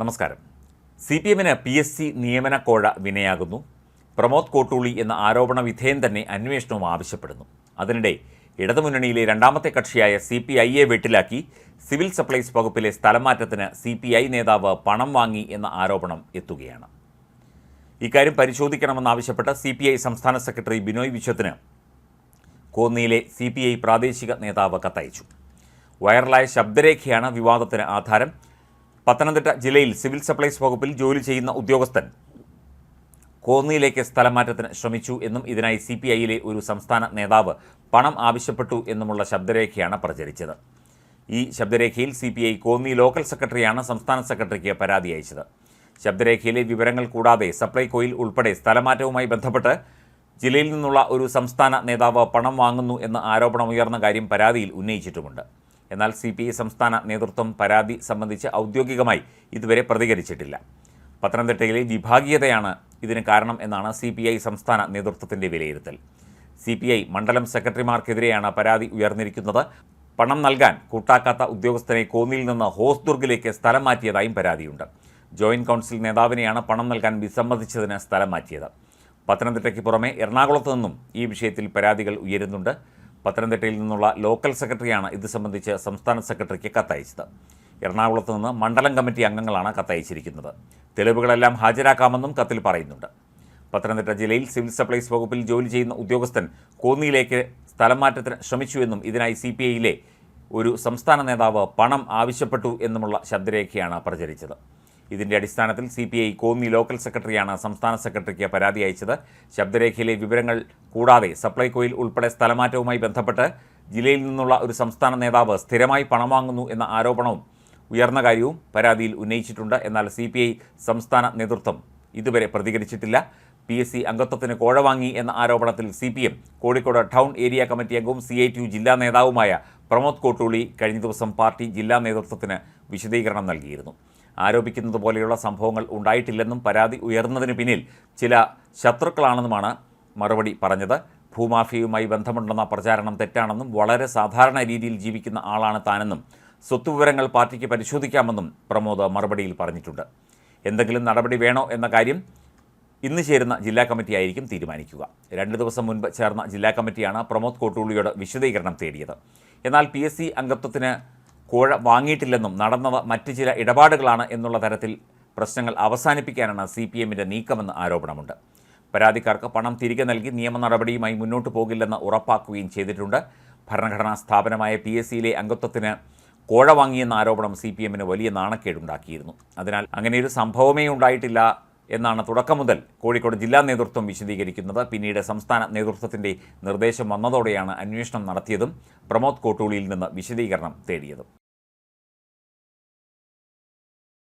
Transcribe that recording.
നമസ്കാരം. C P എമ്മിന് P S C നിയമന കോഴ വിനയാകുന്നു. പ്രമോദ് കോട്ടൂളി എന്ന ആരോപണ വിധേയൻ തന്നെ അന്വേഷണവും ആവശ്യപ്പെടുന്നു. അതിനിടെ ഇടതുമുന്നണിയിലെ രണ്ടാമത്തെ കക്ഷിയായ സി പി ഐയെ വെട്ടിലാക്കി സിവിൽ സപ്ലൈസ് വകുപ്പിലെ സ്ഥലം മാറ്റത്തിന് സി പി ഐ നേതാവ് പണം വാങ്ങി എന്ന ആരോപണം എത്തുകയാണ്. ഇക്കാര്യം പരിശോധിക്കണമെന്നാവശ്യപ്പെട്ട് സി പി ഐ സംസ്ഥാന സെക്രട്ടറി ബിനോയ് വിശ്വത്തിന് കോന്നിയിലെ സി പി ഐ പ്രാദേശിക നേതാവ് കത്തയച്ചു. വൈറലായ ശബ്ദരേഖയാണ് വിവാദത്തിന് ആധാരം. പത്തനംതിട്ട ജില്ലയിൽ സിവിൽ സപ്ലൈസ് വകുപ്പിൽ ജോലി ചെയ്യുന്ന ഉദ്യോഗസ്ഥൻ കോന്നിയിലേക്ക് സ്ഥലമാറ്റത്തിന് ശ്രമിച്ചു എന്നും ഇതിനായി സി പി ഐയിലെ ഒരു സംസ്ഥാന നേതാവ് പണം ആവശ്യപ്പെട്ടു എന്നുമുള്ള ശബ്ദരേഖയാണ് പ്രചരിച്ചത്. ഈ ശബ്ദരേഖയിൽ C P I Konni local സെക്രട്ടറിയാണ് സംസ്ഥാന സെക്രട്ടറിക്ക് പരാതി അയച്ചത്. ശബ്ദരേഖയിലെ വിവരങ്ങൾ കൂടാതെ സപ്ലൈകോയിൽ ഉൾപ്പെടെ സ്ഥലമാറ്റവുമായി ബന്ധപ്പെട്ട് ജില്ലയിൽ നിന്നുള്ള ഒരു സംസ്ഥാന നേതാവ് പണം വാങ്ങുന്നു എന്ന ആരോപണമുയർന്ന കാര്യം പരാതിയിൽ ഉന്നയിച്ചിട്ടുമുണ്ട്. എന്നാൽ സി പി ഐ സംസ്ഥാന നേതൃത്വം പരാതി സംബന്ധിച്ച് ഔദ്യോഗികമായി ഇതുവരെ പ്രതികരിച്ചിട്ടില്ല. പത്തനംതിട്ടയിലെ വിഭാഗീയതയാണ് ഇതിന് കാരണം എന്നാണ് സി പി ഐ സംസ്ഥാന നേതൃത്വത്തിന്റെ വിലയിരുത്തൽ. സി പി ഐ മണ്ഡലം സെക്രട്ടറിമാർക്കെതിരെയാണ് പരാതി ഉയർന്നിരിക്കുന്നത്. പണം നൽകാൻ കൂട്ടാക്കാത്ത ഉദ്യോഗസ്ഥനെ കോന്നിയിൽ നിന്ന് ഹോസ്ദുർഗിലേക്ക് സ്ഥലം മാറ്റിയതായും പരാതിയുണ്ട്. ജോയിന്റ് കൗൺസിൽ നേതാവിനെയാണ് പണം നൽകാൻ വിസമ്മതിച്ചതിന് സ്ഥലം മാറ്റിയത്. പത്തനംതിട്ടയ്ക്ക് പുറമെ എറണാകുളത്ത് നിന്നും ഈ വിഷയത്തിൽ പരാതികൾ ഉയരുന്നുണ്ട്. പത്തനംതിട്ടയിൽ നിന്നുള്ള ലോക്കൽ സെക്രട്ടറിയാണ് ഇത് സംബന്ധിച്ച് സംസ്ഥാന സെക്രട്ടറിക്ക് കത്തയച്ചത്. എറണാകുളത്ത് നിന്ന് മണ്ഡലം കമ്മിറ്റി അംഗങ്ങളാണ് കത്തയച്ചിരിക്കുന്നത്. തെളിവുകളെല്ലാം ഹാജരാക്കാമെന്നും കത്തിൽ പറയുന്നുണ്ട്. പത്തനംതിട്ട ജില്ലയിൽ സിവിൽ സപ്ലൈസ് വകുപ്പിൽ ജോലി ചെയ്യുന്ന ഉദ്യോഗസ്ഥൻ കോന്നിയിലേക്ക് സ്ഥലം മാറ്റത്തിന് ശ്രമിച്ചുവെന്നും ഇതിനായി സി പി ഐയിലെ ഒരു സംസ്ഥാന നേതാവ് പണം ആവശ്യപ്പെട്ടു എന്നുമുള്ള ശബ്ദരേഖയാണ് പ്രചരിച്ചത്. ഇതിന്റെ അടിസ്ഥാനത്തിൽ C P I Konni local സെക്രട്ടറിയാണ് സംസ്ഥാന സെക്രട്ടറിക്ക് പരാതി അയച്ചത്. ശബ്ദരേഖയിലെ വിവരങ്ങൾ കൂടാതെ സപ്ലൈകോയിൽ ഉൾപ്പെടെ സ്ഥലമാറ്റവുമായി ബന്ധപ്പെട്ട് ജില്ലയിൽ നിന്നുള്ള ഒരു സംസ്ഥാന നേതാവ് സ്ഥിരമായി പണം വാങ്ങുന്നു എന്ന ആരോപണവും ഉയർന്ന കാര്യവും പരാതിയിൽ ഉന്നയിച്ചിട്ടുണ്ട്. എന്നാൽ സി സംസ്ഥാന നേതൃത്വം ഇതുവരെ പ്രതികരിച്ചിട്ടില്ല. പി എസ് സി അംഗത്വത്തിന് കോഴ വാങ്ങി എന്ന ആരോപണത്തിൽ C P M Kozhikode town area committee അംഗവും സി ഐ ടി യു ജില്ലാ നേതാവുമായ പ്രമോദ് കോട്ടൂളി കഴിഞ്ഞ ദിവസം പാർട്ടി ജില്ലാ നേതൃത്വത്തിന് വിശദീകരണം നൽകിയിരുന്നു. ആരോപിക്കുന്നത് പോലെയുള്ള സംഭവങ്ങൾ ഉണ്ടായിട്ടില്ലെന്നും പരാതി ഉയർന്നതിന് പിന്നിൽ ചില ശത്രുക്കളാണെന്നുമാണ് മറുപടി പറഞ്ഞത്. ഭൂമാഫിയയുമായി ബന്ധമുണ്ടെന്ന പ്രചാരണം തെറ്റാണെന്നും വളരെ സാധാരണ രീതിയിൽ ജീവിക്കുന്ന ആളാണ് താനെന്നും സ്വത്തുവിവരങ്ങൾ പാർട്ടിക്ക് പരിശോധിക്കാമെന്നും പ്രമോദ് മറുപടിയിൽ പറഞ്ഞിട്ടുണ്ട്. എന്തെങ്കിലും നടപടി വേണോ എന്ന കാര്യം ഇന്ന് ചേരുന്ന ജില്ലാ കമ്മിറ്റി ആയിരിക്കും തീരുമാനിക്കുക. രണ്ട് ദിവസം മുൻപ് ചേർന്ന ജില്ലാ കമ്മിറ്റിയാണ് പ്രമോദ് കോട്ടൂളിയോട് വിശദീകരണം തേടിയത്. എന്നാൽ പി എസ് സി അംഗത്വത്തിന് കോഴ വാങ്ങിയിട്ടില്ലെന്നും നടന്നത് മറ്റ് ചില ഇടപാടുകളാണ് എന്നുള്ള തരത്തിൽ പ്രശ്നങ്ങൾ അവസാനിപ്പിക്കാനാണ് സി പി എമ്മിന്റെ നീക്കമെന്ന് ആരോപണമുണ്ട്. പരാതിക്കാർക്ക് പണം തിരികെ നൽകി നിയമ നടപടിയുമായി മുന്നോട്ട് പോകില്ലെന്ന് ഉറപ്പാക്കുകയും ചെയ്തിട്ടുണ്ട്. ഭരണഘടനാ സ്ഥാപനമായ പി എസ് സിയിലെ അംഗത്വത്തിന് കോഴ വാങ്ങിയെന്ന ആരോപണം സി പി എമ്മിന് വലിയ നാണക്കേടുണ്ടാക്കിയിരുന്നു. അതിനാൽ അങ്ങനെയൊരു സംഭവമേ ഉണ്ടായിട്ടില്ല എന്നാണ് തുടക്കം മുതൽ കോഴിക്കോട് ജില്ലാ നേതൃത്വം വിശദീകരിക്കുന്നത്. പിന്നീട് സംസ്ഥാന നേതൃത്വത്തിന്റെ നിർദ്ദേശം വന്നതോടെയാണ് അന്വേഷണം നടത്തിയതും പ്രമോദ് കോട്ടൂളിയിൽ നിന്ന് വിശദീകരണം തേടിയതും.